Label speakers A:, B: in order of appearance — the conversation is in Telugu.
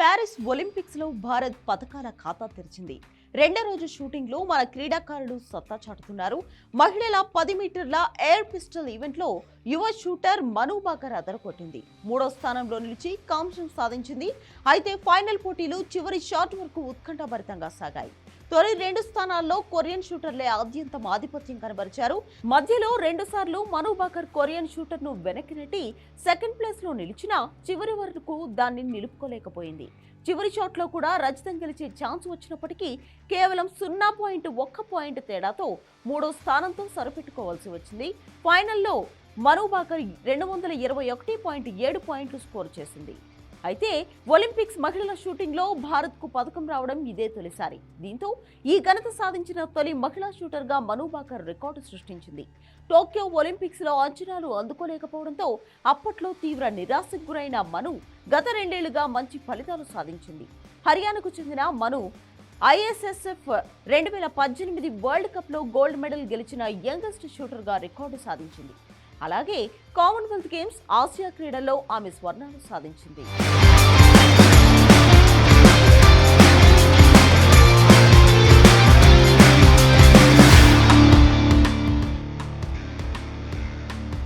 A: ప్యారిస్ ఒలింపిక్స్లో భారత్ పథకాల ఖాతా తెరిచింది. రెండో రోజు షూటింగ్లో మన క్రీడాకారులు సత్తా చాటుతున్నారు. మహిళల పది మీటర్ల ఎయిర్ పిస్టల్ ఈవెంట్లో యువ షూటర్ మను బాకర్ అదరకొట్టింది మూడో స్థానంలో నిలిచి కాంస్యం సాధించింది. అయితే ఫైనల్ పోటీలు చివరి షాట్ వరకు ఉత్కంఠభరితంగా సాగాయి. తొలి రెండు స్థానాల్లో కొరియన్ షూటర్లే ఆద్యంతం ఆధిపత్యం కనబరిచారు. మధ్యలో రెండు సార్లు మనుబాకర్ కొరియన్ షూటర్ను వెనక్కి నెట్టి సెకండ్ ప్లేస్లో నిలిచినా చివరి వరకు దాన్ని నిలుపుకోలేకపోయింది. చివరి షాట్లో కూడా రజతం గెలిచే ఛాన్స్ వచ్చినప్పటికీ కేవలం సున్నా పాయింట్ ఒక్క పాయింట్ తేడాతో మూడో స్థానంతో సరిపెట్టుకోవాల్సి వచ్చింది. ఫైనల్లో మనుబాకర్ రెండు వందల ఇరవై ఒకటి పాయింట్ ఏడు పాయింట్లు స్కోర్ చేసింది. అయితే ఒలింపిక్స్ మహిళల షూటింగ్లో భారత్కు పథకం రావడం ఇదే తొలిసారి. దీంతో ఈ ఘనత సాధించిన తొలి మహిళా షూటర్గా మనుబాకర్ రికార్డు సృష్టించింది. టోక్యో ఒలింపిక్స్లో అంచనాలు అందుకోలేకపోవడంతో అప్పట్లో తీవ్ర నిరాశకు గురైన మను గత రెండేళ్ళుగా మంచి ఫలితాలు సాధించింది. హర్యానాకు చెందిన మను ఐఎస్ఎస్ఎఫ్ రెండు వేల పద్దెనిమిది వరల్డ్ కప్లో గోల్డ్ మెడల్ గెలిచిన యంగెస్ట్ షూటర్గా రికార్డు సాధించింది. అలాగే కామన్వెల్త్ గేమ్స్ ఆసియా క్రీడల్లో ఆమె స్వర్ణాలు సాధించింది.